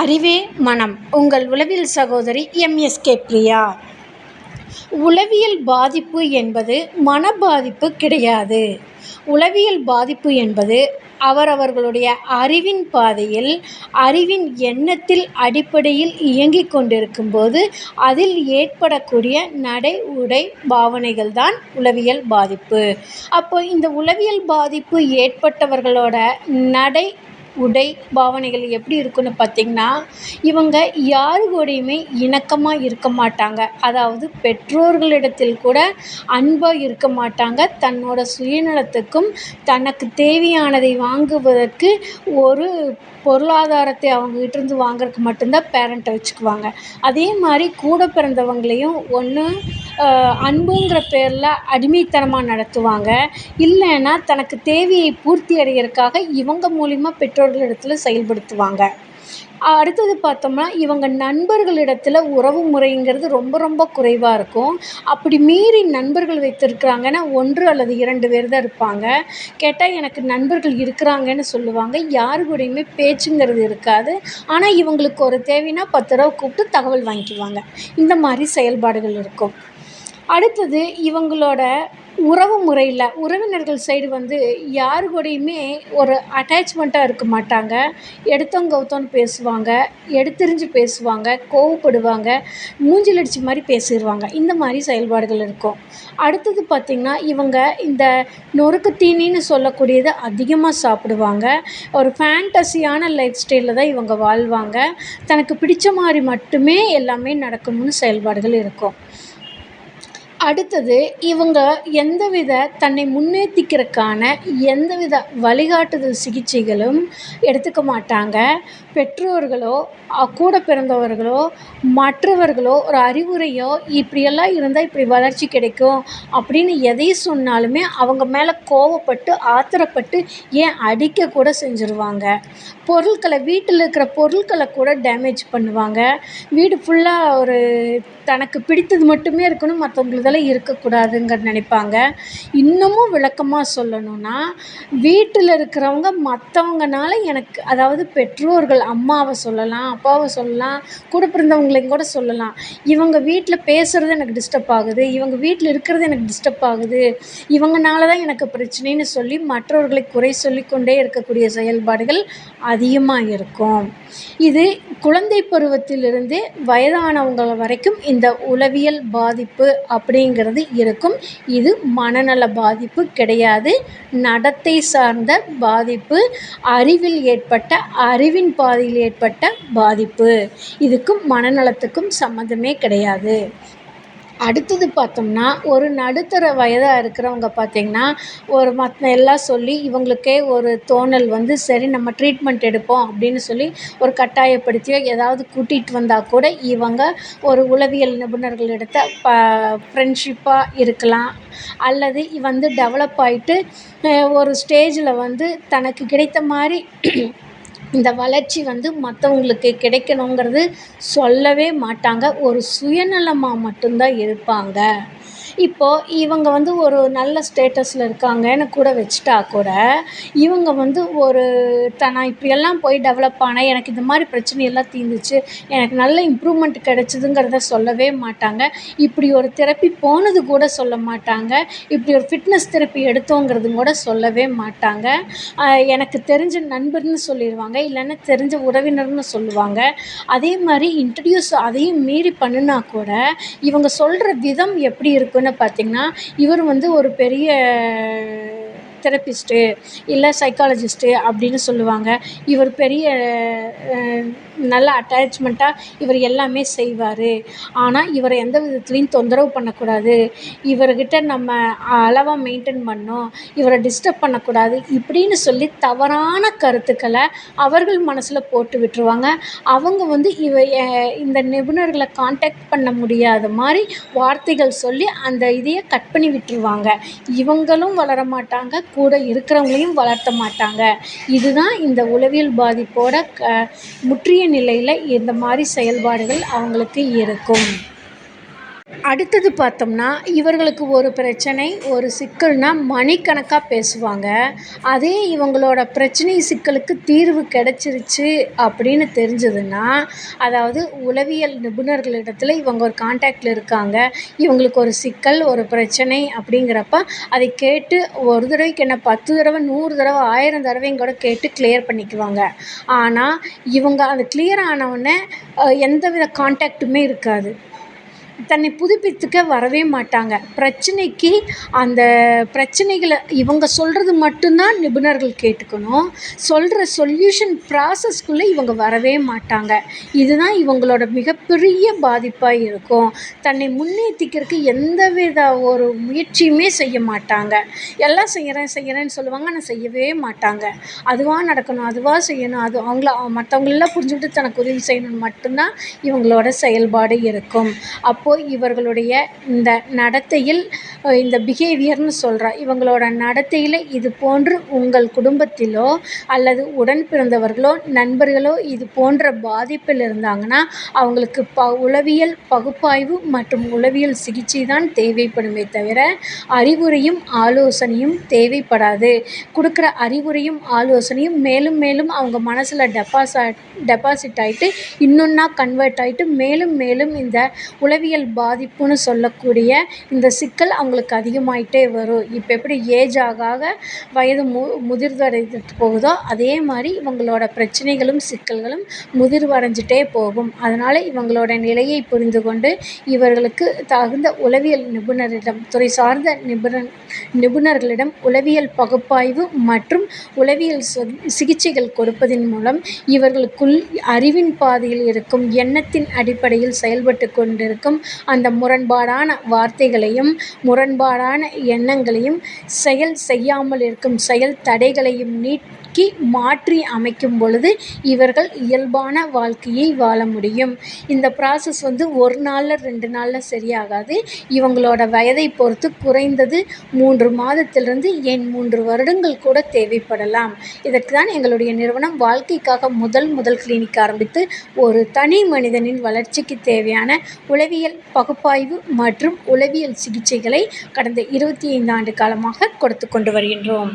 அறிவே மனம். உங்கள் உளவியல் சகோதரி எம்எஸ்கே பிரியா. உளவியல் பாதிப்பு என்பது மன பாதிப்பு கிடையாது. உளவியல் பாதிப்பு என்பது அவரவர்களுடைய அறிவின் பாதையில் அறிவின் எண்ணத்தில் அடிப்படையில் இயங்கிக் கொண்டிருக்கும் போது அதில் ஏற்படக்கூடிய நடை உடை பாவனைகள் தான் உளவியல் பாதிப்பு. அப்போ இந்த உளவியல் பாதிப்பு ஏற்பட்டவர்களோட நடை உடை பாவனைகள் எப்படி இருக்குன்னு பார்த்திங்கன்னா இவங்க யாரு கூடயுமே இணக்கமாக இருக்க மாட்டாங்க. அதாவது பெற்றோர்களிடத்தில் கூட அன்பாக இருக்க மாட்டாங்க. தன்னோட சுயநலத்துக்கும் தனக்கு தேவையானதை வாங்குவதற்கு ஒரு பொருளாதாரத்தை அவங்ககிட்ட இருந்து வாங்குறதுக்கு மட்டும்தான் பேரண்ட்டை வச்சுக்குவாங்க. அதே மாதிரி கூட பிறந்தவங்களையும் ஒன்று அன்புங்கிற பேரில் அடிமைத்தனமாக நடத்துவாங்க. இல்லைன்னா தனக்கு தேவையை பூர்த்தி அடைகிறதுக்காக இவங்க மூலிமா பெற்றோர்களிடத்தில் செயல்படுத்துவாங்க. அடுத்தது பார்த்தோம்னா இவங்க நண்பர்களிடத்தில் உறவு முறைங்கிறது ரொம்ப ரொம்ப குறைவாக இருக்கும். அப்படி மீறி நண்பர்கள் வைத்திருக்கிறாங்கன்னா ஒன்று அல்லது இரண்டு பேர் தான் இருப்பாங்க. கேட்டால் எனக்கு நண்பர்கள் இருக்கிறாங்கன்னு சொல்லுவாங்க. யாரு கூடயுமே பேச்சுங்கிறது இருக்காது. ஆனால் இவங்களுக்கு ஒரு தேவைன்னா பத்து தடவை கூப்பிட்டு தகவல் வாங்கிக்குவாங்க. இந்த மாதிரி செயல்பாடுகள் இருக்கும். அடுத்தது இவங்களோட உறவு முறையில் உறவினர்கள் சைடு வந்து யார் கூடயுமே ஒரு அட்டாச்மெண்ட்டாக இருக்க மாட்டாங்க. எடுத்தோம் கவுத்தோன்னு பேசுவாங்க எடுத்தெறிஞ்சு பேசுவாங்க கோவப்படுவாங்க மூஞ்சில் அடித்த மாதிரி பேசிடுவாங்க இந்த மாதிரி செயல்பாடுகள் இருக்கும். அடுத்தது பார்த்திங்கன்னா இவங்க இந்த நொறுக்கு தீனின்னு சொல்லக்கூடியதை அதிகமாக சாப்பிடுவாங்க. ஒரு ஃபேண்டஸியான லைஃப் ஸ்டைலில் தான் இவங்க வாழ்வாங்க. தனக்கு பிடிச்ச மாதிரி மட்டுமே எல்லாமே நடக்கணும்னு செயல்பாடுகள் இருக்கும். அடுத்தது இவங்க எந்தவித தன்னை முன்னேற்றிக்கிறக்கான எந்தவித வழிகாட்டுதல் சிகிச்சைகளும் எடுத்துக்க மாட்டாங்க. பெற்றோர்களோ கூட பிறந்தவர்களோ மற்றவர்களோ ஒரு அறிவுரையோ இப்படியெல்லாம் இருந்தால் இப்படி வளர்ச்சி கிடைக்கும் அப்படின்னு எதை சொன்னாலுமே அவங்க மேலே கோவப்பட்டு ஆத்திரப்பட்டு ஏன் அடிக்க கூட செஞ்சுருவாங்க. பொருட்களை வீட்டில் இருக்கிற பொருட்களை கூட டேமேஜ் பண்ணுவாங்க. வீடு ஃபுல்லாக ஒரு தனக்கு பிடித்தது மட்டுமே இருக்கணும் மற்றவங்களுதெல்லாம் இருக்கக்கூடாதுங்க நினைப்பாங்க. இன்னமும் விளக்கமாக சொல்லணும்னா வீட்டில் இருக்கிறவங்க மற்றவங்கனால எனக்கு அதாவது பெற்றோர்கள் அம்மாவை சொல்லலாம் அப்பாவை சொல்லலாம் கூட பிறந்தவங்களையும் கூட சொல்லலாம். இவங்க வீட்டில் பேசுகிறது எனக்கு டிஸ்டர்ப் ஆகுது இவங்க வீட்டில் இருக்கிறது எனக்கு டிஸ்டர்ப் ஆகுது இவங்கனால தான் எனக்கு பிரச்சனைன்னு சொல்லி மற்றவர்களை குறை சொல்லிக்கொண்டே இருக்கக்கூடிய செயல்பாடுகள் அதிகமாக இருக்கும். இது குழந்தை பருவத்திலிருந்து வயதானவங்க வரைக்கும் இந்த உளவியல் பாதிப்பு அப்படி அப்படிங்கிறது இருக்கும். இது மனநல பாதிப்பு கிடையாது. நடத்தை சார்ந்த பாதிப்பு அறிவில் ஏற்பட்ட அறிவின் பாதையில் ஏற்பட்ட பாதிப்பு. இதுக்கும் மனநலத்துக்கும் சம்மந்தமே கிடையாது. அடுத்தது பார்த்தோம்னா ஒரு நடுத்தர வயதாக இருக்கிறவங்க பார்த்திங்கன்னா ஒரு மற்ற எல்லாம் சொல்லி இவங்களுக்கே ஒரு தோணல் வந்து சரி நம்ம ட்ரீட்மெண்ட் எடுப்போம் அப்படின்னு சொல்லி ஒரு கட்டாயப்படுத்தியோ ஏதாவது கூட்டிகிட்டு வந்தால் கூட இவங்க ஒரு உளவியல் நிபுணர்களிடத்தை ப ஃப்ரெண்ட்ஷிப்பாக இருக்கலாம். அல்லது வந்து டெவலப் ஆகிட்டு ஒரு ஸ்டேஜில் வந்து தனக்கு கிடைத்த மாதிரி இந்த வளர்ச்சி வந்து மற்றவங்களுக்கு கிடைக்கணுங்கிறது சொல்லவே மாட்டாங்க. ஒரு சுயநலமாக மட்டும்தான் இருப்பாங்க. இப்போது இவங்க வந்து ஒரு நல்ல ஸ்டேட்டஸில் இருக்காங்கன்னு கூட வச்சுட்டா கூட இவங்க வந்து ஒரு த நான் இப்படியெல்லாம் போய் டெவலப் ஆனேன் எனக்கு இந்த மாதிரி பிரச்சனை எல்லாம் தீர்ந்துச்சு எனக்கு நல்ல இம்ப்ரூவ்மெண்ட் கிடைச்சிதுங்கிறத சொல்லவே மாட்டாங்க. இப்படி ஒரு தெரப்பி போனது கூட சொல்ல மாட்டாங்க. இப்படி ஒரு ஃபிட்னஸ் தெரப்பி எடுத்தோங்கிறதும் கூட சொல்லவே மாட்டாங்க. எனக்கு தெரிஞ்ச நண்பர்னு சொல்லிடுவாங்க இல்லைன்னா தெரிஞ்ச உறவினர்னு சொல்லுவாங்க. அதே மாதிரி இன்ட்ரடியூஸ் அதையும் மீறி பண்ணுனா கூட இவங்க சொல்கிற விதம் எப்படி இருக்கும் இருக்குன்னு பார்த்தீங்கன்னா இவர் வந்து ஒரு பெரிய தெரப்பிஸ்ட்டு இல்லை சைக்காலஜிஸ்ட்டு அப்படின்னு சொல்லுவாங்க. இவர் பெரிய நல்ல அட்டாச்மெண்ட்டாக இவர் எல்லாமே செய்வார். ஆனால் இவரை எந்த விதத்துலேயும் தொந்தரவு பண்ணக்கூடாது. இவர்கிட்ட நம்ம அளவாக மெயின்டெயின் பண்ணணும் இவரை டிஸ்டர்ப் பண்ணக்கூடாது. இப்படின்னு சொல்லி தவறான கருத்துக்களை அவர்கள் மனசில் போட்டு விட்டுருவாங்க. அவங்க வந்து இவ இந்த நிபுணர்களை காண்டாக்ட் பண்ண முடியாத மாதிரி வார்த்தைகள் சொல்லி அந்த இதையே கட் பண்ணி விட்டுருவாங்க. இவங்களும் வளர மாட்டாங்க கூட இருக்கிறவங்களையும் வளர்த்த மாட்டாங்க. இதுதான் இந்த உளவியல் பாதிப்போட க முற்றிய நிலையில் இந்த மாதிரி செயல்பாடுகள் அவங்களுக்கு இருக்கும். அடுத்தது பார்த்தோம்னா இவர்களுக்கு ஒரு பிரச்சனை ஒரு சிக்கல்னால் மணிக்கணக்காக பேசுவாங்க. அதே இவங்களோட பிரச்சனை சிக்கலுக்கு தீர்வு கிடச்சிருச்சு அப்படின்னு தெரிஞ்சதுன்னா அதாவது உளவியல் நிபுணர்களிடத்தில் இவங்க ஒரு கான்டாக்டில் இருக்காங்க. இவங்களுக்கு ஒரு சிக்கல் ஒரு பிரச்சனை அப்படிங்கிறப்ப அதை கேட்டு ஒரு தடவைக்கு என்ன பத்து தடவை நூறு தடவை ஆயிரம் தடவையும் கூட கேட்டு கிளியர் பண்ணிக்குவாங்க. ஆனால் இவங்க அது கிளியர் ஆனவுடனே எந்தவித கான்டாக்ட்டுமே இருக்காது. தன்னை புதுப்பித்துக்க வரவே மாட்டாங்க. பிரச்சனைக்கு அந்த பிரச்சனைகளை இவங்க சொல்கிறது மட்டும்தான் நிபுணர்கள் கேட்டுக்கணும். சொல்கிற சொல்யூஷன் ப்ராசஸ்க்குள்ளே இவங்க வரவே மாட்டாங்க. இதுதான் இவங்களோட மிகப்பெரிய பாதிப்பாக இருக்கும். தன்னை முன்னேற்றிக்கிறதுக்கு எந்தவித ஒரு முயற்சியுமே செய்ய மாட்டாங்க. எல்லாம் செய்கிறேன் செய்கிறேன்னு சொல்லுவாங்க ஆனால் செய்யவே மாட்டாங்க. அதுவாக நடக்கணும் அதுவாக செய்யணும் அது அவங்கள மற்றவங்களெல்லாம் புரிஞ்சுக்கிட்டு தனக்கு உதவி செய்யணும்னு மட்டும்தான் இவங்களோட செயல்பாடு இருக்கும். அப்போது இவர்களுடைய இந்த நடத்தையில் இந்த பிஹேவியர்னு சொல்கிறா இவங்களோட நடத்தையில் இது போன்று உங்கள் குடும்பத்திலோ அல்லது உடன் பிறந்தவர்களோ நண்பர்களோ இது போன்ற பாதிப்பில் இருந்தாங்கன்னா அவங்களுக்கு ப உளவியல் பகுப்பாய்வு மற்றும் உளவியல் சிகிச்சை தான் தேவைப்படுமே தவிர அறிவுரையும் ஆலோசனையும் தேவைப்படாது. கொடுக்குற அறிவுரையும் ஆலோசனையும் மேலும் மேலும் அவங்க மனசில் டெபாசாட் டெபாசிட் ஆகிட்டு இன்னொன்னா கன்வெர்ட் ஆகிட்டு மேலும் மேலும் இந்த உளவியல் பாதிப்புன்னு சொல்லக்கூடிய இந்த சிக்கல் அவங்களுக்கு அதிகமாகிட்டே வரும். இப்போ எப்படி ஏஜ் ஆக ஆக வயது மு முதிர்வடைந்துட்டு போகுதோ அதே மாதிரி இவங்களோட பிரச்சனைகளும் சிக்கல்களும் முதிர்வடைஞ்சிட்டே போகும். அதனால் இவங்களோட நிலையை புரிந்து கொண்டு இவர்களுக்கு தகுந்த உளவியல் நிபுணரிடம் துறை சார்ந்த நிபுணர் நிபுணர்களிடம் உளவியல் பகுப்பாய்வு மற்றும் உளவியல் சிகிச்சைகள் கொடுப்பதன் மூலம் இவர்களுக்குள் அறிவின் பாதையில் இருக்கும் எண்ணத்தின் அடிப்படையில் செயல்பட்டு கொண்டிருக்கும் அந்த முரண்பாடான வார்த்தைகளையும் முரண்பாடான எண்ணங்களையும் செயல் செய்யாமல் இருக்கும் செயல் தடைகளையும் நீக்கி மாற்றி அமைக்கும் பொழுது இவர்கள் இயல்பான வாழ்க்கையை வாழ முடியும். இந்த ப்ராசஸ் வந்து ஒரு நாளில் ரெண்டு நாளில் சரியாகாது. இவங்களோட வயதை பொறுத்து குறைந்தது மூன்று மாதத்திலிருந்து என் மூன்று வருடங்கள் கூட தேவைப்படலாம். இதற்கு தான் எங்களுடைய நிறுவனம் வாழ்க்கைக்காக முதல் முதல் கிளினிக் ஆரம்பித்து ஒரு தனி மனிதனின் வளர்ச்சிக்கு தேவையான உளவியல் உளவியல் பகுப்பாய்வு மற்றும் உளவியல் சிகிச்சைகளை கடந்த இருபத்தி ஐந்து ஆண்டு காலமாக கொடுத்து கொண்டு வருகின்றோம்.